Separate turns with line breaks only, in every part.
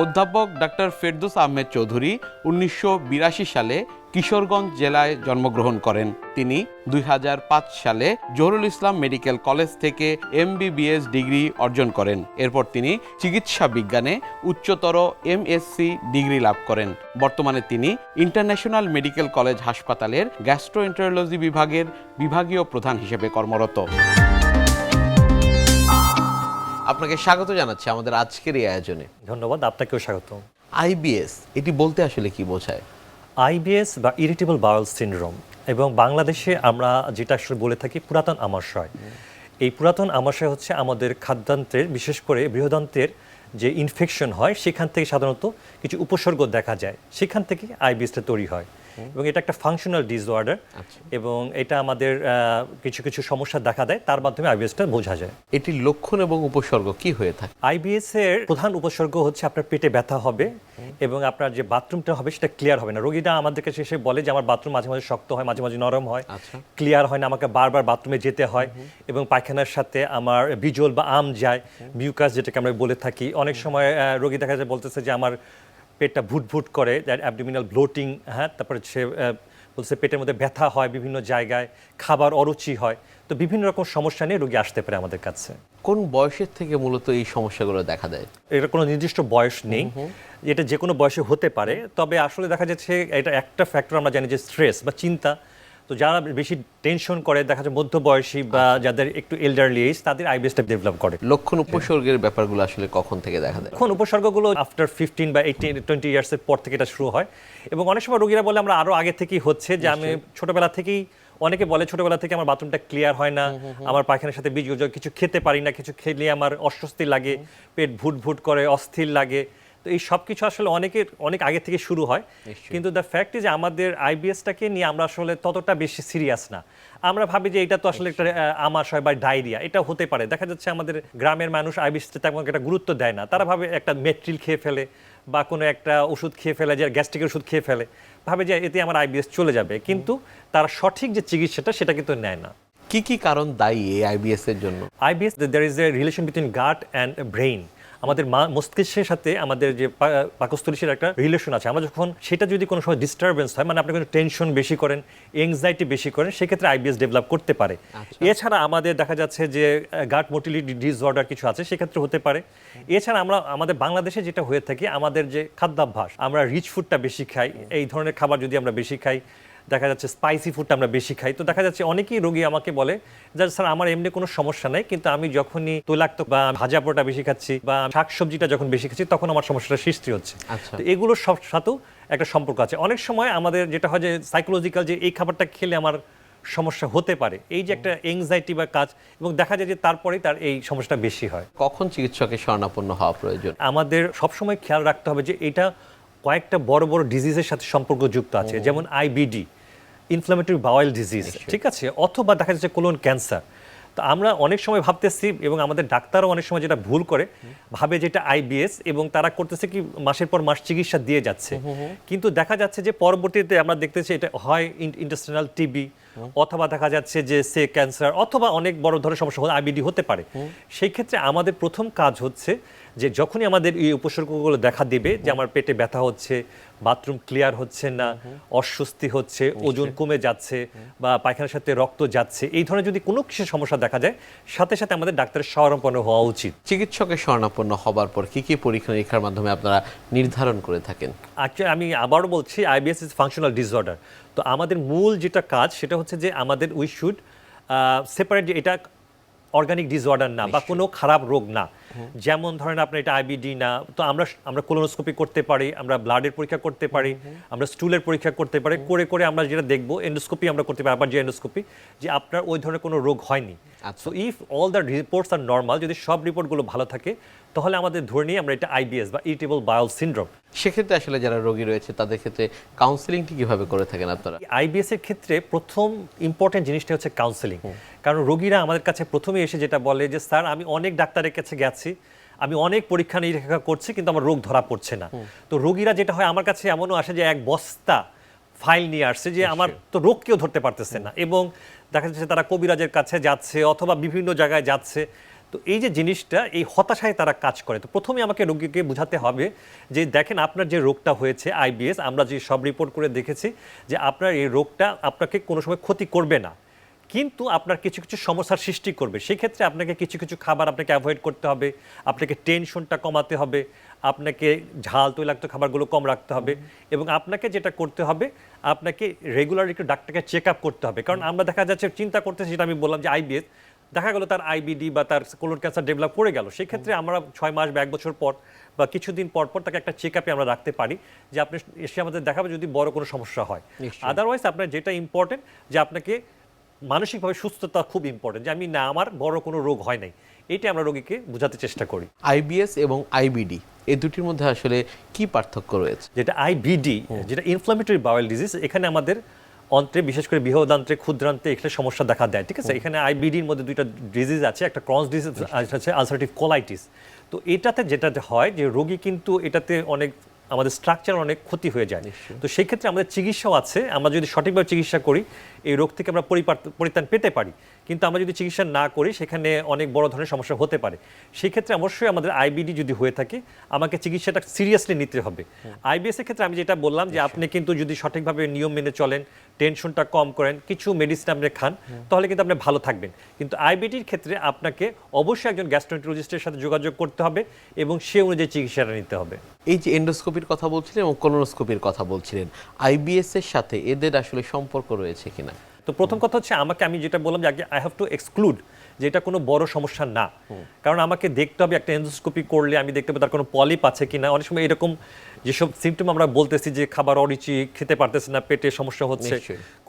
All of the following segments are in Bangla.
অধ্যাপক ডক্টর ফেরদৌস আহমেদ চৌধুরী উনিশশো বিরাশি সালে কিশোরগঞ্জ জেলায় জন্মগ্রহণ করেন। তিনি দুই হাজার পাঁচ সালে জহুরুল ইসলাম মেডিকেল কলেজ থেকে এমবিবিএস ডিগ্রি অর্জন করেন। এরপর তিনি চিকিৎসা বিজ্ঞানে উচ্চতর এমএসসি ডিগ্রি লাভ করেন। বর্তমানে তিনি ইন্টারন্যাশনাল মেডিকেল কলেজ হাসপাতালের গ্যাস্ট্রোএন্টারোলজি বিভাগের বিভাগীয় প্রধান হিসেবে কর্মরত। আপনাকে স্বাগত জানাচ্ছি আমাদের আজকের এই আয়োজনে।
ধন্যবাদ আপনাকেও স্বাগত।
আইবিএস এটি বলতে আসলে কি বোঝায়?
আইবিএস বা ইরিটেবল বাউল সিনড্রোম এবং বাংলাদেশে আমরা যেটা আসলে বলে থাকি পুরাতন আমাশয়। এই পুরাতন আমাশয় হচ্ছে আমাদের খাদ্যান্ত্রের বিশেষ করে বৃহদান্ত্রের যে ইনফেকশন হয় সেখান থেকে সাধারণত কিছু উপসর্গ দেখা যায়। সেখান থেকে আইবিএসটা তৈরি হয়। এবং এটা একটা ফাংশনাল ডিসঅর্ডার
আচ্ছা।
এবং এটা আমাদের কিছু কিছু সমস্যা দেখা দেয় তার মাধ্যমে আইবিএসটা বোঝা যায়
এটির লক্ষণ এবং উপসর্গ কি হয়ে থাকে
আইবিএস এর প্রধান উপসর্গ হচ্ছে আপনার পেটে ব্যথা হবে এবং আপনার যে বাথরুমটা হবে সেটা ক্লিয়ার হবে না রোগীরা আমাদের কাছে এসে বলে যে আমার বাথরুম মাঝে মাঝে শক্ত হয় মাঝে মাঝে নরম হয়
আচ্ছা।
ক্লিয়ার হয় না আমাকে বারবার বাথরুমে যেতে হয় এবং পায়খানার সাথে আমার বিজল বা আম যায় মিউকাস যেটাকে আমরা বলে থাকি অনেক সময় রোগী দেখা যায় বলতেছে যে আমার পেটটা ভুটভুট ভুট করে অ্যাবডোমিনাল ব্লোটিং হ্যাঁ তারপরে সে বলছে পেটের মধ্যে ব্যথা হয় বিভিন্ন জায়গায় খাবার অরুচি হয়। তো বিভিন্ন রকম সমস্যা নিয়ে রোগী আসতে পারে আমাদের কাছে।
কোন বয়সের থেকে মূলত এই সমস্যাগুলো দেখা দেয়?
এটা কোনো নির্দিষ্ট বয়স নেই। এটা যে কোনো বয়সে হতে পারে তবে আসলে দেখা যাচ্ছে এটা একটা ফ্যাক্টর আমরা জানি যে স্ট্রেস বা চিন্তা। তো যারা বেশি টেনশন করে দেখা যাচ্ছে মধ্যবয়সী বা যাদের একটু এল্ডারলি এজ তাদের আইবিএসটা ডেভেলপ করে।
লক্ষণ উপসর্গের ব্যাপারগুলো আসলে কখন থেকে দেখা দেয়
এখন উপসর্গগুলো আফটার ফিফটিন বা এইটিন টোয়েন্টি ইয়ার্সের পর থেকে এটা শুরু হয়। এবং অনেক সময় রোগীরা বলে আমরা আরও আগে থেকেই হচ্ছে যে আমি ছোটবেলা থেকেই অনেকে বলে ছোটবেলা থেকে আমার বাথরুমটা ক্লিয়ার হয় না। আমার পায়খানার সাথে বীজ কিছু খেতে পারি না। কিছু খেলে আমার অস্বস্তি লাগে। পেট ভুট ভুট করে অস্থির লাগে। তো এই সব কিছু আসলে অনেকের অনেক আগে থেকে শুরু হয়। কিন্তু দ্য ফ্যাক্ট যে আমাদের আইবিএসটাকে নিয়ে আমরা আসলে ততটা বেশি সিরিয়াস না। আমরা ভাবি যে এটা তো আসলে একটা আমাশয় বা ডায়রিয়া এটা হতে পারে। দেখা যাচ্ছে আমাদের গ্রামের মানুষ আইবিএসটা তেমন একটা গুরুত্ব দেয় না। তারা ভাবে একটা মেট্রিল খেয়ে ফেলে বা কোনো একটা ওষুধ খেয়ে ফেলে যে গ্যাস্ট্রিকের ওষুধ খেয়ে ফেলে। ভাবে যে এতে আমার আইবিএস চলে যাবে। কিন্তু তারা সঠিক যে চিকিৎসাটা সেটা কিন্তু নেয় না।
কি কি কারণ দায়ী এই আইবিএস এর জন্য?
IBS there is a relation between gut and brain আমাদের মা- মস্তিষ্কের সাথে আমাদের যে পা- পাকস্থলীর একটা রিলেশন আছে আমরা যখন সেটা যদি কোনো সময় ডিস্টারবেন্স হয় মানে আপনি কোনো টেনশন বেশি করেন এংজাইটি বেশি করেন সেক্ষেত্রে আইবিএস ডেভেলপ করতে পারে। এছাড়া আমাদের দেখা যাচ্ছে যে গাট মোটিলিটি ডিসঅর্ডার কিছু আছে সেক্ষেত্রে হতে পারে। এছাড়া আমরা আমাদের বাংলাদেশে যেটা হয়ে থাকে আমাদের যে খাদ্যাভ্যাস আমরা রিচ ফুডটা বেশি খাই এই ধরনের খাবার যদি আমরা বেশি খাই দেখা যাচ্ছে স্পাইসি ফুডটা আমরা বেশি খাই। তো দেখা যাচ্ছে অনেকেই রোগী আমাকে বলে যে স্যার আমার এমনি কোনো সমস্যা নেই কিন্তু আমি যখনই তৈলাক্ত বা ভাজা পোড়াটা বেশি খাচ্ছি বা শাকসবজিটা যখন বেশি খাচ্ছি তখন আমার সমস্যাটা সৃষ্টি হচ্ছে।
আচ্ছা।
তো এগুলোর সব সাথেও একটা সম্পর্ক আছে। অনেক সময় আমাদের যেটা হয় যে সাইকোলজিক্যাল যে এই খাবারটা খেলে আমার সমস্যা হতে পারে। এই যে একটা এংজাইটি বা কাজ এবং দেখা যায় যে তারপরেই তার এই সমস্যাটা বেশি হয়।
কখন চিকিৎসকের শরণাপন্ন হওয়া প্রয়োজন?
আমাদের সবসময় খেয়াল রাখতে হবে যে এটা কয়েকটা বড় বড় ডিজিজের সাথে সম্পর্কযুক্ত আছে যেমন আইবিডি ইনফ্লামেটরি বাওয়েল ডিজিজ ঠিক আছে? অথবা দেখা যাচ্ছে কোলন ক্যান্সার তো আমরা অনেক সময় ভাবতেছি এবং আমাদের ডাক্তারও অনেক সময় যেটা ভুল করে ভাবে যেটা আইবিএস এবং তারা করতেছে কি মাসের পর মাস চিকিৎসা দিয়ে যাচ্ছে। কিন্তু দেখা যাচ্ছে যে পরবর্তীতে আমরা দেখতেছি এটা হয় ইন্টাস্টিনাল টিবি অথবা দেখা যাচ্ছে যে সে ক্যান্সার অথবা অনেক বড় ধরনের সমস্যা আইবিডি হতে পারে। সেই ক্ষেত্রে আমাদের প্রথম কাজ হচ্ছে যে যখনই আমাদের এই উপসর্গগুলো দেখা দেবে যে আমার পেটে ব্যথা হচ্ছে বাথরুম ক্লিয়ার হচ্ছে না অস্বস্তি হচ্ছে ওজন কমে যাচ্ছে বা পায়খানার সাথে রক্ত যাচ্ছে এই ধরনের যদি কোনো কিছু সমস্যা দেখা যায় সাথে সাথে আমাদের ডাক্তারের শরণাপন্ন হওয়া উচিত।
চিকিৎসকের শরণাপন্ন হবার পর কি কি পরীক্ষা নিরীক্ষার মাধ্যমে আপনারা নির্ধারণ করে থাকেন?
অ্যাকচুয়ালি আমি আবারও বলছি আইবিএস ইজ ফাংশনাল ডিসঅর্ডার তো আমাদের মূল যেটা কাজ সেটা হচ্ছে যে আমাদের উই শুড সেপারেট এটা অর্গানিক ডিসঅর্ডার না বা কোনো খারাপ রোগ না। যেমন ধরেন আপনার এটা আইবিডি না তো আমরা আমরা কোলোনোস্কোপি করতে পারি আমরা ব্লাডের পরীক্ষা করতে পারি আমরা স্টুলের পরীক্ষা করতে পারি করে করে আমরা যেটা দেখব এন্ডোস্কোপি আমরা করতে পারি আবার যে এন্ডোস্কোপি যে আপনার ওই ধরনের কোনো রোগ হয়নি। So if all the reports R normal যদি সব রিপোর্টগুলো ভালো থাকে তাহলে আমাদের ধরে নিয়ে আমরা এটা আইবিএস বা ইরিটেবল বায়োল সিনড্রোম।
সেক্ষেত্রে আসলে যারা রোগী রয়েছে তাদের ক্ষেত্রে কাউন্সিলিংটি কীভাবে করে থাকেন আপনারা?
আইবিএস এর ক্ষেত্রে প্রথম ইম্পর্টেন্ট জিনিসটা হচ্ছে কাউন্সেলিং কারণ রোগীরা আমাদের কাছে প্রথমে এসে যেটা বলে যে স্যার আমি অনেক ডাক্তারের কাছে গেছি আমি অনেক পরীক্ষা নিরীক্ষা করছি কিন্তু আমার রোগ ধরা পড়ছে না। তো রোগীরা যেটা হয় আমার কাছে এমনও আসে যে এক বস্তা ফাইল নিয়ে আসছে যে আমার তো রোগ কেউ ধরতে পারতেছে না। এবং দেখা যাচ্ছে তারা কবিরাজের কাছে যাচ্ছে অথবা বিভিন্ন জায়গায় যাচ্ছে। তো এই যে জিনিসটা, এই হতাশায় তারা কাজ করে। তো প্রথমে আমাকে রোগীকে বোঝাতে হবে যে, দেখেন আপনার যে রোগটা হয়েছে আইবিএস আমরা যে সব রিপোর্ট করে দেখেছি যে, আপনার এই রোগটা আপনাকে কোনো সময় ক্ষতি করবে না। কিন্তু আপনার কিছু কিছু সমস্যার সৃষ্টি করবে। সেক্ষেত্রে আপনাকে কিছু কিছু খাবার আপনাকে অ্যাভয়েড করতে হবে, আপনাকে টেনশনটা কমাতে হবে, আপনাকে ঝাল তৈলাক্ত খাবারগুলো কম রাখতে হবে এবং আপনাকে যেটা করতে হবে, আপনাকে রেগুলার একটু ডাক্তারকে চেক আপ করতে হবে। কারণ আমরা দেখা যাচ্ছে, চিন্তা করতেছি, যেটা আমি বললাম যে আইবিএস দেখা গেল তার আইবিডি বা তার কোলন ক্যান্সার ডেভেলপ করে গেল। সেক্ষেত্রে আমরা ছয় মাস বা এক বছর পর বা কিছুদিন পর পর তাকে একটা চেক আপে আমরা রাখতে পারি যে আপনি এসে আমাদের দেখাবে যদি বড় কোনো সমস্যা হয়। আদারওয়াইজ আপনার যেটা ইম্পর্টেন্ট যে আপনাকে মানসিকভাবে সুস্থতা খুব ইম্পর্টেন্ট যে আমি না আমার বড় কোনো রোগ হয় নাই। এটা আমরা রোগীকে বোঝাতে চেষ্টা করি।
আইবিএস এবং আইবিডি এই দুটির মধ্যে আসলে কি পার্থক্য রয়েছে?
যেটা আইবিডি যেটা ইনফ্লামেটরি বাওয়েল ডিজিজ এখানে আমাদের অন্ত্রে বিশেষ করে বৃহদান্ত্রে ক্ষুদ্রান্তে এখানে সমস্যা দেখা দেয় ঠিক আছে? এখানে আইবিডির মধ্যে দুইটা ডিজিজ আছে একটা ক্রস ডিজিজ আছে আলসারটিভ কোলাইটিস তো এটাতে যেটা হয় যে রোগী কিন্তু এটাতে অনেক আমাদের স্ট্রাকচার অনেক ক্ষতি হয়ে যায়। তো সেই ক্ষেত্রে আমাদের চিকিৎসাও আছে। আমরা যদি সঠিকভাবে চিকিৎসা করি এই রোগ থেকে আমরা পরিত্রাণ পেতে পারি। কিন্তু আমরা যদি চিকিৎসা না করি সেখানে অনেক বড় ধরনের সমস্যা হতে পারে। সেই ক্ষেত্রে অবশ্যই আমাদের আইবিডি যদি হয়ে থাকে আমাকে চিকিৎসাটা সিরিয়াসলি নিতে হবে। আইবিএস এর ক্ষেত্রে আমি যেটা বললাম যে আপনি কিন্তু যদি সঠিকভাবে নিয়ম মেনে চলেন টেনশনটা কম করেন কিছু মেডিসিন আপনি খান তাহলে কিন্তু আপনি ভালো থাকবেন। কিন্তু আইবিডির ক্ষেত্রে আপনাকে অবশ্যই একজন গ্যাস্ট্রোন্টোলজিস্টের সাথে যোগাযোগ করতে হবে এবং সে অনুযায়ী চিকিৎসাটা নিতে হবে।
এই যে এন্ডোস্কোপির কথা বলছিলেন এবং কোলোনোস্কোপির কথা বলছিলেন আইবিএস এর সাথে এদের আসলে সম্পর্ক রয়েছে কিনা?
তো প্রথম কথা হচ্ছে আমাকে আমি যেটা বললাম যে আগে আই হ্যাভ টু এক্সক্লুড যে এটা কোনো বড় সমস্যা না। কারণ আমাকে দেখতে হবে একটা এন্ডোস্কোপি করলে আমি দেখতে হবে তার কোনো পলিপ আছে কি না অনেক সময় এরকম যেসব সিমটম আমরা বলতেছি যে খাবার অরুচি খেতে পারতেছে না পেটে সমস্যা হচ্ছে।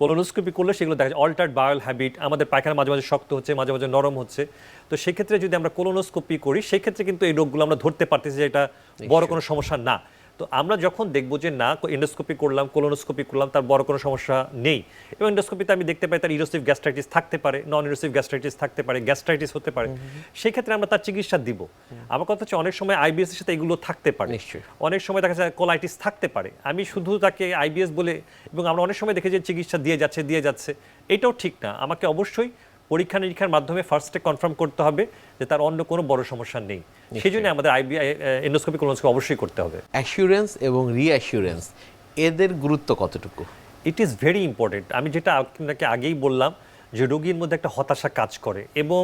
কোলোনোস্কোপি করলে সেগুলো দেখা যায় অল্টার্ড বায়োল হ্যাবিট আমাদের পায়খানা মাঝে মাঝে শক্ত হচ্ছে মাঝে মাঝে নরম হচ্ছে। তো সেক্ষেত্রে যদি আমরা কোলোনোস্কোপি করি সেক্ষেত্রে কিন্তু এই রোগগুলো আমরা ধরতে পারতেছি যে এটা বড় কোনো সমস্যা না। তো আমরা যখন দেখব যে না এন্ডোস্কোপি করলাম কোলোনোস্কোপি করলাম তার বড় কোনো সমস্যা নেই। এবং এন্ডোস্কোপিতে আমি দেখতে পাই তার ইরোসিভ গ্যাস্ট্রাইটিস থাকতে পারে নন ইরোসিভ গ্যাস্ট্রাইটিস থাকতে পারে গ্যাস্ট্রাইটিস হতে পারে। সেই ক্ষেত্রে আমরা তার চিকিৎসা দিব। আমার কথা হচ্ছে অনেক সময় আইবিএস এর সাথে এগুলো থাকতে পারে।
নিশ্চয়ই।
অনেক সময় দেখা যায় কোলাইটিস থাকতে পারে। আমি শুধু তাকে আইবিএস বলে এবং আমরা অনেক সময় দেখি যে চিকিৎসা দিয়ে যাচ্ছে দিয়ে যাচ্ছে। এটাও ঠিক না। আমাকে অবশ্যই পরীক্ষা নিরীক্ষার মাধ্যমে ফার্স্টে কনফার্ম করতে হবে যে তার অন্য কোনো বড় সমস্যা নেই। সেই জন্য আমাদের আইবি এন্ডোস্কোপি কোলোনোস্কোপি অবশ্যই করতে হবে।
অ্যাসিউরেন্স এবং রিঅ্যাসিউরেন্স এদের গুরুত্ব কতটুকু?
ইট ইজ ভেরি ইম্পর্টেন্ট আমি যেটা আপনাকে আগেই বললাম যে রোগীর মধ্যে একটা হতাশা কাজ করে এবং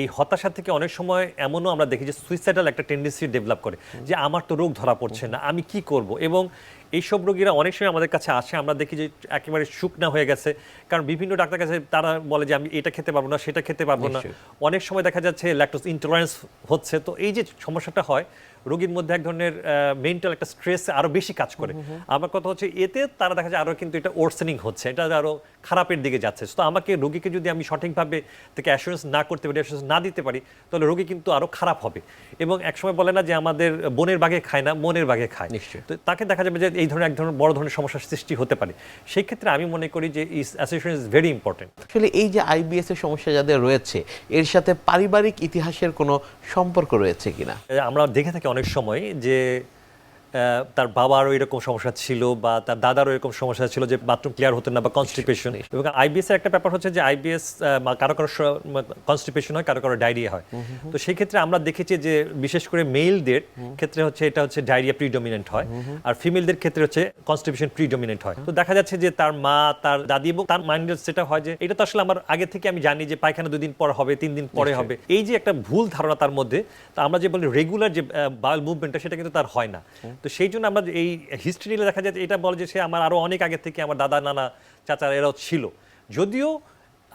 এই হতাশা থেকে অনেক সময় এমনও আমরা দেখি যে সুইসাইডাল একটা টেন্ডেন্সি ডেভেলপ করে যে আমার তো রোগ ধরা পড়ছে না আমি কি করব? এবং এইসব রোগীরা অনেক সময় আমাদের কাছে আসে আমরা দেখি যে একেবারে শুকনা হয়ে গেছে। কারণ বিভিন্ন ডাক্তার কাছে তারা বলে যে আমি এটা খেতে পারব না সেটা খেতে পারব না। অনেক সময় দেখা যাচ্ছে ল্যাকটোস ইন্টলারেন্স হচ্ছে। তো এই যে সমস্যাটা হয় রোগীর মধ্যে এক ধরনের মেন্টাল একটা স্ট্রেস আরও বেশি কাজ করে। আমার কথা হচ্ছে এতে তারা দেখা যায় আরও কিন্তু এটা ওর্সেনিং হচ্ছে এটা আরও খারাপের দিকে যাচ্ছে। তো আমাকে রোগীকে যদি আমি সঠিকভাবে থেকে অ্যাসুরেন্স না করতে পারি অ্যাসুরেন্স না দিতে পারি তাহলে রোগী কিন্তু আরও খারাপ হবে। এবং একসময় বলে না যে আমাদের বনের বাঘে খায় না মনের বাঘে খায়।
নিশ্চয়ই।
তো তাকে দেখা যাবে যে এই ধরনের এক ধরনের বড় ধরনের সমস্যার সৃষ্টি হতে পারে। সেই ক্ষেত্রে আমি মনে করি যে এই অ্যাসোসিয়েশন ইজ ভেরি ইম্পর্টেন্ট
আসলে এই যে আইবিএস এর সমস্যা যাদের রয়েছে এর সাথে পারিবারিক ইতিহাসের কোনো সম্পর্ক রয়েছে কিনা?
আমরা দেখে থাকি অনেক সময় যে তার বাবারও এরকম সমস্যা ছিল বা তার দাদারও এরকম সমস্যা ছিল যে বাথরুম ক্লিয়ার হতো না বা কনস্টিপেশন এবং আইবিএস এর একটা ব্যাপার হচ্ছে যে আইবিএস কারও কারও কনস্টিপেশন হয় কারও কারও ডায়রিয়া হয়। তো সেই ক্ষেত্রে আমরা দেখেছি যে বিশেষ করে মেলদের ক্ষেত্রে হচ্ছে এটা হচ্ছে ডায়রিয়া প্রিডমিনেন্ট হয়। আর ফিমেলদের ক্ষেত্রে হচ্ছে কনস্টিপেশন প্রিডমিনেন্ট হয়। তো দেখা যাচ্ছে যে তার মা তার দাদি এবং তার মাইন্ডের সেটা হয় যে এটা তো আসলে আমার আগে থেকে আমি জানি যে পায়খানা দুদিন পর হবে তিন দিন পরে হবে। এই যে একটা ভুল ধারণা তার মধ্যে তা আমরা যে বলি রেগুলার যে বায়োল মুভমেন্টটা সেটা কিন্তু তার হয় না। তো সেই জন্য আমরা এই হিস্ট্রি নিলে দেখা যায় এটা বলে যে সে আমার আরও অনেক আগে থেকে আমার দাদা নানা চাচা এরাও ছিল। যদিও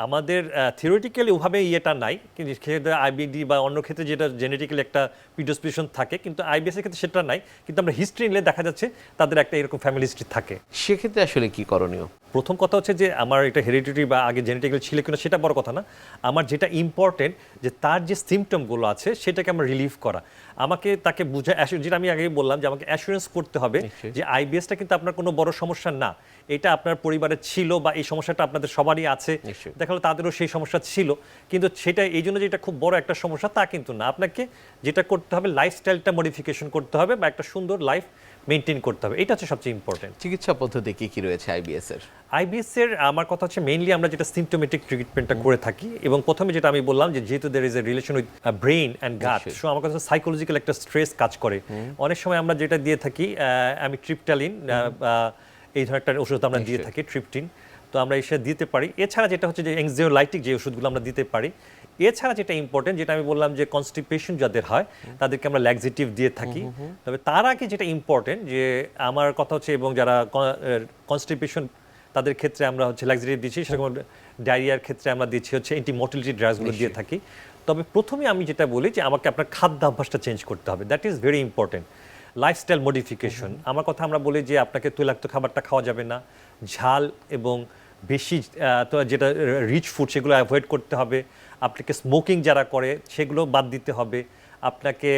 আমাদের থিওরিটিক্যালি ওভাবে ইয়েটা নাই কিন্তু ক্ষেত্রে আইবিডি বা অন্য ক্ষেত্রে যেটা জেনেটিক্যালি একটা প্রিডিসপিশন থাকে কিন্তু আইবিএস এর ক্ষেত্রে সেটা নাই। কিন্তু আমরা হিস্ট্রি নিলে দেখা যাচ্ছে তাদের একটা এরকম ফ্যামিলি হিস্ট্রি থাকে।
সেক্ষেত্রে আসলে কি করণীয়?
প্রথম কথা হচ্ছে যে আমার এটা হেরিডিটি বা আগে জেনেটিক্যাল ছিল কিনা সেটা বড় কথা না। আমার যেটা ইম্পর্টেন্ট যে তার যে সিমটমগুলো আছে সেটাকে আমরা রিলিভ করা। আমাকে তাকে বুঝে যেটা আমি আগেই বললাম যে আমাকে অ্যাসুরেন্স করতে হবে। যে আইবিএসটা কিন্তু আপনার কোনো বড় সমস্যা না। এটা আপনার পরিবারে ছিল বা এই সমস্যাটা আপনাদের সবারই আছে।
নিশ্চয়ই।
দেখা গেলো তাদেরও সেই সমস্যা ছিল। কিন্তু সেটা এই জন্য যে এটা খুব বড় একটা সমস্যা তা কিন্তু না। আপনাকে যেটা করতে হবে লাইফস্টাইলটা মডিফিকেশন করতে হবে বা একটা সুন্দর লাইফ মেনটেন করতে হবে। এটা হচ্ছে সবচেয়ে ইম্পর্টেন্ট
চিকিৎসা পদ্ধতি কি কি রয়েছে আইবিএস এর?
আইবিএস এর আমার কথা হচ্ছে মেইনলি আমরা যেটা সিমটোমেটিক ট্রিটমেন্টটা করে থাকি এবং প্রথমে যেটা আমি বললাম যে যেহেতু there is a relation with brain and gut so আমার কাছে সাইকোলজিক্যাল একটা স্ট্রেস কাজ করে। অনেক সময় আমরা যেটা দিয়ে থাকি আমি ট্রিপটালিন এই ধরনের একটা ওষুধ আমরা দিয়ে থাকি ট্রিপটিন তো আমরা এসে দিতে পারি। এছাড়া যেটা হচ্ছে যে এংজিওলাইটিক যে ওষুধগুলো আমরা দিতে পারি এছাড়া যেটা ইম্পর্টেন্ট যেটা আমি বললাম যে কনস্টিপেশন যাদের হয় তাদেরকে আমরা ল্যাক্সিটিভ দিয়ে থাকি। তবে তার আগে যেটা ইম্পর্টেন্ট যে আমার কথা হচ্ছে এবং যারা কনস্টিপেশন তাদের ক্ষেত্রে আমরা হচ্ছে ল্যাক্সিটিভ দিচ্ছি সেরকম ডায়রিয়ার ক্ষেত্রে আমরা দিচ্ছি হচ্ছে অ্যান্টি মোটিলিটি ড্রাগসগুলো দিয়ে থাকি। তবে প্রথমে আমি যেটা বলি যে আমাকে আপনার খাদ্যাভ্যাসটা চেঞ্জ করতে হবে। That is very important lifestyle modification আমার কথা আমরা বলি যে আপনাকে তৈলাক্ত খাবারটা খাওয়া যাবে না। ঝাল এবং বেশি তো যেটা রিচ ফুড সেগুলো অ্যাভয়েড করতে হবে। আপনাকে স্মোকিং যারা করে সেগুলো বাদ দিতে হবে। আপনাকে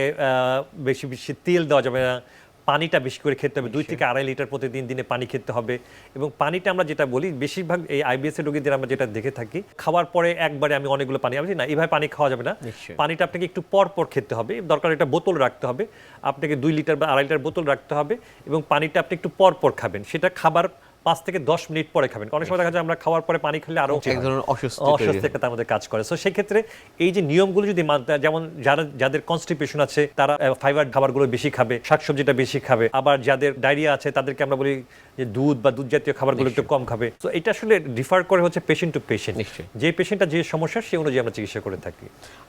বেশি বেশি তেল দেওয়া যাবে না। পানিটা বেশি করে খেতে হবে। দুই থেকে আড়াই লিটার প্রতিদিন দিনে পানি খেতে হবে এবং পানিটা আমরা যেটা বলি বেশিরভাগ এই আইবিএস এর রোগীদের আমরা যেটা দেখে থাকি খাওয়ার পরে একবারে আমি অনেকগুলো পানি আমি না এইভাবে পানি খাওয়া যাবে না। পানিটা আপনাকে একটু পর পর খেতে হবে দরকার একটা বোতল রাখতে হবে আপনাকে দুই লিটার বা আড়াই লিটার বোতল রাখতে হবে এবং পানিটা আপনি একটু পর পর খাবেন। সেটা খাবার পাঁচ থেকে দশ মিনিট পরে খাবেন। অনেক সময় দেখা যায় আমরা খাওয়ার পরে পানি খেলে আরও
এক ধরনের অস্বস্তি
আমাদের একটা আমাদের কাজ করে। সো সেক্ষেত্রে এই যে নিয়মগুলো যদি মানতে যেমন যারা যাদের কনস্টিপেশন আছে তারা ফাইবার খাবারগুলো বেশি খাবে শাকসবজিটা বেশি খাবে আবার যাদের ডায়রিয়া আছে তাদেরকে আমরা বলি যে দুধ বা দুধ জাতীয় খাবারগুলো একটু কম খাবে। তো এটা আসলে ডিফার করে হচ্ছে পেশেন্ট টু পেশেন্ট
নিশ্চয়ই।
যে পেশেন্টটা যে সমস্যা সেই অনুযায়ী আমরা চিকিৎসা করে থাকি।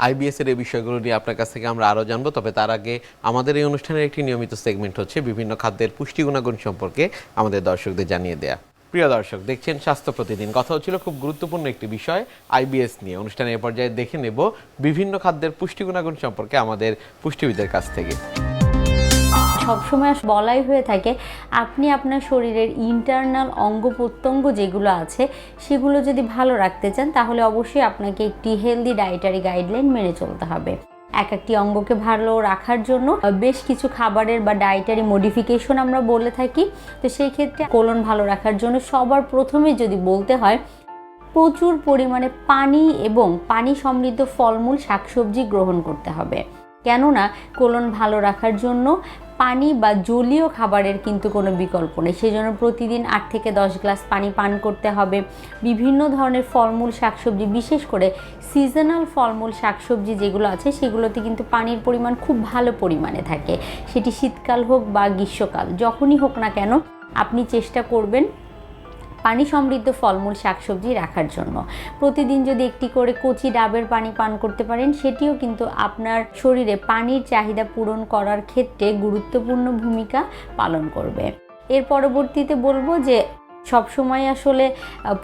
আইবিএস এর এই বিষয়গুলো নিয়ে আপনার কাছ থেকে আমরা আরও জানব তবে তার আগে আমাদের এই অনুষ্ঠানের একটি নিয়মিত সেগমেন্ট হচ্ছে বিভিন্ন খাদ্যের পুষ্টি গুণাগুণ সম্পর্কে আমাদের দর্শকদের জানিয়ে দেয়া। প্রিয় দর্শক দেখছেন স্বাস্থ্য প্রতিদিন। কথা হচ্ছিল খুব গুরুত্বপূর্ণ একটি বিষয় আইবিএস নিয়ে। অনুষ্ঠানের এ পর্যায়ে দেখে নেব বিভিন্ন খাদ্যের পুষ্টি গুণাগুণ সম্পর্কে আমাদের পুষ্টিবিদের কাছ থেকে।
সবসময় বলাই হয়ে থাকে, আপনি আপনার শরীরের ইন্টারনাল অঙ্গ প্রত্যঙ্গ যেগুলো আছে, সেগুলো যদি ভালো রাখতে চান, তাহলে অবশ্যই আপনাকে একটি হেলদি ডায়েটারি গাইডলাইন মেনে চলতে হবে। এক একটি অঙ্গকে ভালো রাখার জন্য বেশ কিছু খাবারের বা ডায়েটারি মডিফিকেশন আমরা বলে থাকি। তো সেই ক্ষেত্রে কোলন ভালো রাখার জন্য সবার প্রথমে যদি বলতে হয়, প্রচুর পরিমাণে পানি এবং পানি সমৃদ্ধ ফলমূল, শাকসবজি গ্রহণ করতে হবে। কেননা কোলন ভালো রাখার জন্য পানি বা জলীয় খাবারের কিন্তু কোনো বিকল্প নেই। সেই জন্য প্রতিদিন আট থেকে দশ গ্লাস পানি পান করতে হবে। বিভিন্ন ধরনের ফলমূল, শাকসবজি, বিশেষ করে সিজনাল ফলমূল, শাকসবজি যেগুলো আছে, সেগুলোতে কিন্তু পানির পরিমাণ খুব ভালো পরিমাণে থাকে। সেটি শীতকাল হোক বা গ্রীষ্মকাল, যখনই হোক না কেন, আপনি চেষ্টা করবেন পানি সমৃদ্ধ ফলমূল শাকসবজি রাখার জন্য। প্রতিদিন যদি একটি করে কচি ডাবের পানি পান করতে পারেন, সেটিও কিন্তু আপনার শরীরে পানির চাহিদা পূরণ করার ক্ষেত্রে গুরুত্বপূর্ণ ভূমিকা পালন করবে। এর পরবর্তীতে বলব যে, সবসময় আসলে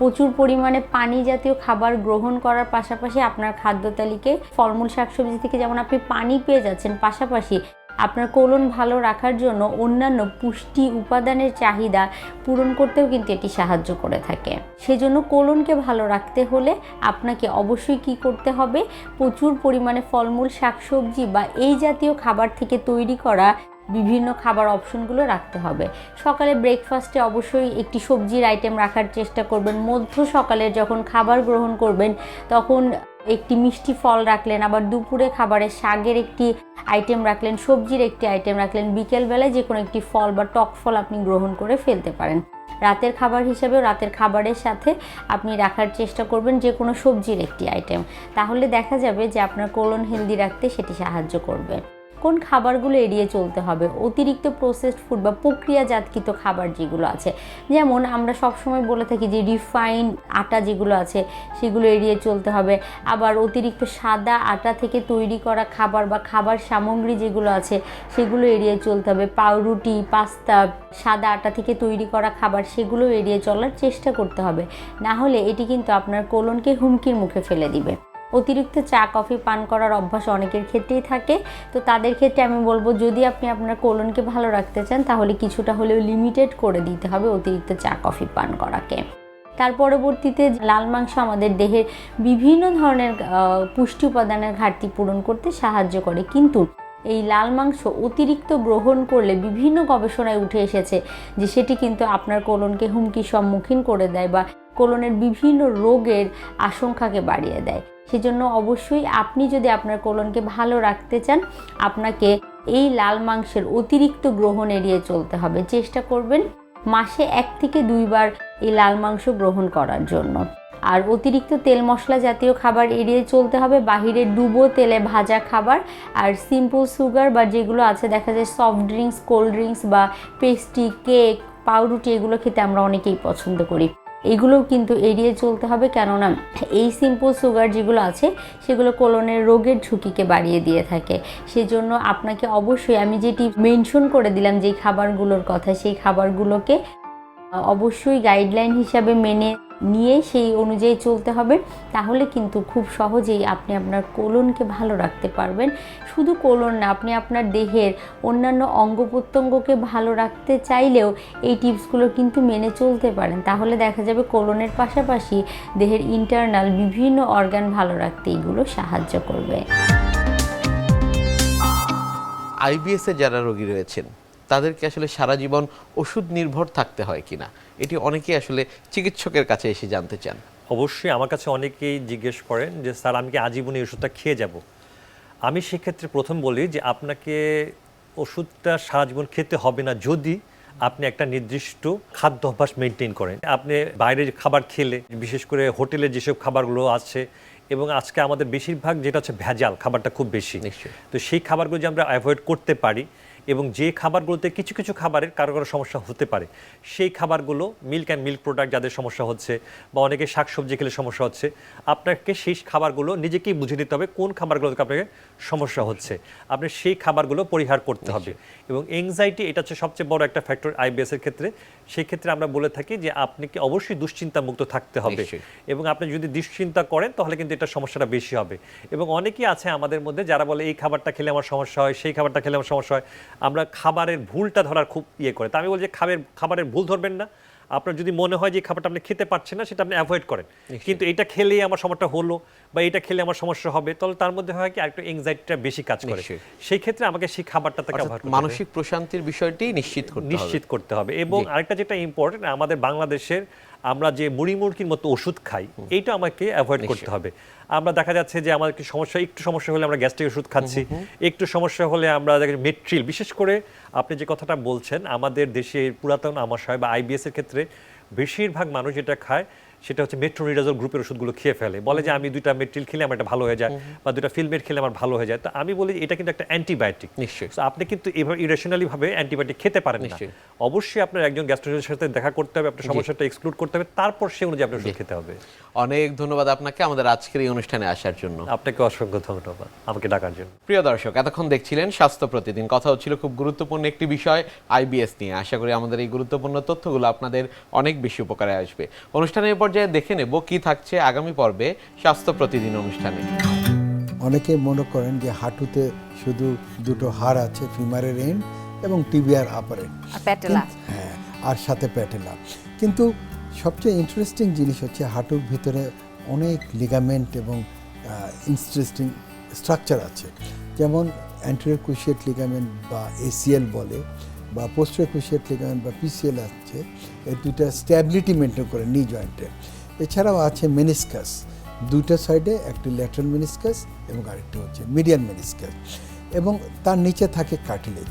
প্রচুর পরিমাণে পানি জাতীয় খাবার গ্রহণ করার পাশাপাশি আপনার খাদ্য তালিকায় ফলমূল শাকসবজি থেকে যেমন আপনি পানি পেয়ে যাচ্ছেন, পাশাপাশি আপনার কোলন ভালো রাখার জন্য অন্যান্য পুষ্টি উপাদানের চাহিদা পূরণ করতেও কিন্তু এটি সাহায্য করে থাকে। সেজন্য কোলনকে ভালো রাখতে হলে আপনাকে অবশ্যই কি করতে হবে? প্রচুর পরিমাণে ফলমূল, শাকসবজি বা এই জাতীয় খাবার থেকে তৈরি করা বিভিন্ন খাবার অপশনগুলো রাখতে হবে। সকালে ব্রেকফাস্টে অবশ্যই একটি সবজির আইটেম রাখার চেষ্টা করবেন। মধ্য সকালে যখন খাবার গ্রহণ করবেন, তখন একটি মিষ্টি ফল রাখলেন, আবার দুপুরে খাবারের শাকের একটি আইটেম রাখলেন, সবজির একটি আইটেম রাখলেন, বিকেলবেলায় যে কোনো একটি ফল বা টক ফল আপনি গ্রহণ করে ফেলতে পারেন। রাতের খাবার হিসেবেও রাতের খাবারের সাথে আপনি রাখার চেষ্টা করবেন যে কোনো সবজির একটি আইটেম তাহলে দেখা যাবে যে আপনার কোলন হেলদি রাখতে সেটি সাহায্য করবে। কোন খাবারগুলো এড়িয়ে চলতে হবে, অতিরিক্ত প্রসেসড ফুড বা প্রক্রিয়াজাতকৃত খাবার যেগুলো আছে। যেমন আমরা সবসময় বলে থাকি যে রিফাইন্ড আটা যেগুলো আছে, সেগুলো এড়িয়ে চলতে হবে। আবার অতিরিক্ত সাদা আটা থেকে তৈরি করা খাবার বা খাবার সামগ্রী যেগুলো আছে, সেগুলো এড়িয়ে চলতে হবে। পাউরুটি, পাস্তা, সাদা আটা থেকে তৈরি করা খাবার, সেগুলো এড়িয়ে চলার চেষ্টা করতে হবে। না হলে এটি কিন্তু আপনার কোলনকে হুমকির মুখে ফেলে দিবে। অতিরিক্ত চা, কফি, পান করার অভ্যাস অনেকের ক্ষেত্রেই থাকে। তো তাদের ক্ষেত্রে আমি বলব, যদি আপনি আপনার কোলনকে ভালো রাখতে চান, তাহলে কিছুটা হলেও লিমিটেড করে দিতে হবে অতিরিক্ত চা, কফি, পান করাকে। তার পরবর্তীতে লাল মাংস আমাদের দেহের বিভিন্ন ধরনের পুষ্টি উপাদানের ঘাটতি পূরণ করতে সাহায্য করে। কিন্তু এই লাল মাংস অতিরিক্ত গ্রহণ করলে বিভিন্ন গবেষণায় উঠে এসেছে যে সেটি কিন্তু আপনার কোলনকে হুমকির সম্মুখীন করে দেয় বা কোলনের বিভিন্ন রোগের আশঙ্কাকে বাড়িয়ে দেয়। সেজন্য অবশ্যই আপনি যদি আপনার কোলনকে ভালো রাখতে চান, আপনাকে এই লাল মাংসের অতিরিক্ত গ্রহণ এড়িয়ে চলতে হবে। চেষ্টা করবেন মাসে এক থেকে দুইবার এই লাল মাংস গ্রহণ করার জন্য। আর অতিরিক্ত তেল মশলা জাতীয় খাবার এড়িয়ে চলতে হবে। বাহিরে ডুবো তেলে ভাজা খাবার আর সিম্পল সুগার বা যেগুলো আছে, দেখা যায় সফট ড্রিঙ্কস কোল্ড ড্রিঙ্কস বা পেস্ট্রি কেক পাউরুটি, এগুলো খেতে আমরা অনেকেই পছন্দ করি। এগুলোও কিন্তু এড়িয়ে চলতে হবে। কেননা এই সিম্পল সুগার যেগুলো আছে, সেগুলো কোলনের রোগের ঝুঁকিকে বাড়িয়ে দিয়ে থাকে। সেজন্য আপনাকে অবশ্যই, আমি যেটি মেনশন করে দিলাম যেই খাবারগুলোর কথা, সেই খাবারগুলোকে অবশ্যই গাইডলাইন হিসাবে মেনে নিয়ে সেই অনুযায়ী চলতে হবে। তাহলে কিন্তু খুব সহজেই আপনি আপনার কোলনকে ভালো রাখতে পারবেন। শুধু কোলন না, আপনি আপনার দেহের অন্যান্য অঙ্গ প্রত্যঙ্গকে ভালো রাখতে চাইলেও এই টিপসগুলো কিন্তু মেনে চলতে পারেন। তাহলে দেখা যাবে কোলনের পাশাপাশি দেহের ইন্টারনাল বিভিন্ন অর্গান ভালো রাখতে এগুলো সাহায্য করবে।
আইবিএস যারা রোগী রয়েছেন তাদেরকে আসলে সারা জীবন ওষুধ নির্ভর থাকতে হয় কিনা? এটি অনেকেই আসলে চিকিৎসকের কাছে এসে জানতে চান।
অবশ্যই আমার কাছে অনেকেই জিজ্ঞেস করেন যে স্যার আমি কি আজীবন এই ওষুধটা খেয়ে যাব? আমি সেক্ষেত্রে প্রথম বলি যে আপনাকে ওষুধটা সারা জীবন খেতে হবে না যদি আপনি একটা নির্দিষ্ট খাদ্য অভ্যাস মেনটেন করেন। আপনি বাইরের খাবার খেলে বিশেষ করে হোটেলে যেসব খাবারগুলো আছে এবং আজকে আমাদের বেশিরভাগ যেটা হচ্ছে ভেজাল খাবারটা খুব বেশি।
নিশ্চয়ই।
তো সেই খাবারগুলো যে আমরা অ্যাভয়েড করতে পারি এবং যে খাবারগুলোতে কিছু কিছু খাবারের কারও কারও সমস্যা হতে পারে সেই খাবারগুলো মিল্ক অ্যান্ড মিল্ক প্রোডাক্ট যাদের সমস্যা হচ্ছে বা অনেকে শাকসবজি খেলে সমস্যা হচ্ছে আপনাকে সেই খাবারগুলো নিজেকেই বুঝে নিতে হবে কোন খাবারগুলোতে আপনাকে সমস্যা হচ্ছে। আপনি সেই খাবারগুলো পরিহার করতে হবে। এবং এংজাইটি এটা হচ্ছে সবচেয়ে বড় একটা ফ্যাক্টর আইবিএসের ক্ষেত্রে। সেই ক্ষেত্রে আমরা বলে থাকি যে আপনাকে অবশ্যই দুশ্চিন্তা মুক্ত থাকতে হবে। এবং আপনি যদি দুশ্চিন্তা করেন তাহলে কিন্তু এটা সমস্যাটা বেশি হবে। এবং অনেকেই আছে আমাদের মধ্যে যারা বলে এই খাবারটা খেলে আমার সমস্যা হয় সেই খাবারটা খেলে আমার সমস্যা হয়। আমরা খাবারের ভুলটা ধরার খুব ইয়ে করে। তা আমি বলছি খাবার খাবারের ভুল ধরবেন না। আপনার যদি মনে হয় যে খাবারটা আপনি খেতে পারছেন না সেটা আপনি অ্যাভয়েড করেন। কিন্তু এটা খেলেই আমার সমস্যা হলো বা এটা খেলে আমার সমস্যা হবে তাহলে তার মধ্যে হয় কি আরেকটু এংজাইটিটা বেশি কাজ করে। সেই ক্ষেত্রে আমাকে সেই খাবারটা হবে।
মানসিক প্রশান্তির বিষয়টি নিশ্চিত করতে
নিশ্চিত করতে হবে। এবং আরেকটা যেটা ইম্পর্টেন্ট আমাদের বাংলাদেশের আমরা যে মুড়ি মুরগির মতো ওষুধ খাই এইটা আমাকে অ্যাভয়েড করতে হবে। আমরা দেখা যাচ্ছে যে আমাদের সমস্যা একটু সমস্যা হলে আমরা গ্যাস্ট্রিক ওষুধ খাচ্ছি একটু সমস্যা হলে আমরা মেট্রিল বিশেষ করে আপনি যে কথাটা বলছেন আমাদের দেশের পুরাতন আমাশয় বা আইবিএস এর ক্ষেত্রে বেশিরভাগ মানুষ এটা খায় সেটা হচ্ছে মেট্রোনিডাজল গ্রুপের ওষুধগুলো খেয়ে ফেলে। বলে যে আমি দুইটা মেট্রিল খেলে আমার এটা ভালো হয়ে যায় বা দুইটা ফিলমেট খেলে আমার ভালো হয়ে যায়। তো আমি বলি এটা কিন্তু একটা অ্যান্টিবায়োটিক
নিশ্চয়ই।
আপনি কিন্তু এভাবে ইরেশনালি ভাবে অ্যান্টিবায়োটিক খেতে পারেন না।
নিশ্চয়ই।
অবশ্যই আপনার একজন গ্যাস্ট্রোলজিস্টের সাথে দেখা করতে হবে আপনার সমস্যাটা এক্সক্লুড করতে হবে। তারপর সে অনুযায়ী আপনার ওষুধ খেতে হবে।
অনেক ধন্যবাদ আপনাকে আমাদের আজকের এই অনুষ্ঠানে আসার জন্য।
আপনাকে অসংখ্য ধন্যবাদ। আমাকে ডাকার জন্য।
প্রিয় দর্শক এতক্ষণ দেখছিলেন স্বাস্থ্য প্রতিদিন। কথা হচ্ছিল খুব গুরুত্বপূর্ণ একটি বিষয় আইবিএস নিয়ে। আশা করি আমাদের এই গুরুত্বপূর্ণ তথ্যগুলো আপনাদের অনেক বেশি উপকারে আসবে। অনুষ্ঠানের পর্যায়ে দেখে নেব কি থাকছে আগামী পর্বে স্বাস্থ্য প্রতিদিন অনুষ্ঠানে।
অনেকে মনে করেন যে হাঁটুতে শুধু দুটো হাড় আছে ফিমারের এন্ড এবং টিবিয়ার আপার এন্ড হ্যাঁ আর সাথে প্যাটেলা কিন্তু সবচেয়ে ইন্টারেস্টিং জিনিস হচ্ছে হাঁটুর ভিতরে অনেক লিগামেন্ট এবং ইন্টারেস্টিং স্ট্রাকচার আছে। যেমন অ্যান্টেরিয়র কুশিয়েট লিগামেন্ট বা এসিএল বলে। বা পোস্টার অফিসিয়াল লিগামেন্ট বা পিসিএল আছে এই দুইটা স্ট্যাবিলিটি মেনটেন করে নি জয়েন্টে এছাড়াও আছে মেনিসকাস দুইটা সাইডে একটি ল্যাটারাল মেনিসকাস এবং আরেকটি হচ্ছে মিডিয়ান মেনিসকাস এবং তার নিচে থাকে কার্টিলেজ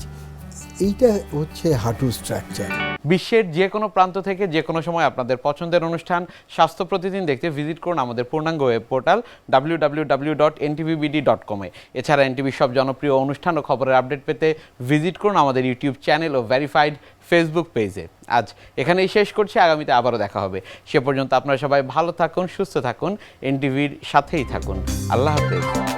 এইটা হচ্ছে হাটু স্ট্রাকচার
বিশ্বের যে কোনো প্রান্ত থেকে যে কোনো সময় আপনাদের পছন্দের অনুষ্ঠান, স্বাস্থ্য প্রতিদিন দেখতে ভিজিট করুন আমাদের পূর্ণাঙ্গ web portal W W dot NTVBD dot এছাড়া এনটিভির সব জনপ্রিয় অনুষ্ঠান ও খবরের আপডেট পেতে ভিজিট করুন আমাদের ইউটিউব চ্যানেল ও ভেরিফাইড ফেসবুক পেজে আজ এখানেই শেষ করছি, আগামীতে আবারও দেখা হবে। সে পর্যন্ত আপনারা সবাই ভালো থাকুন, সুস্থ থাকুন এনটিভির সাথেই থাকুন। আল্লাহ হাফেজ।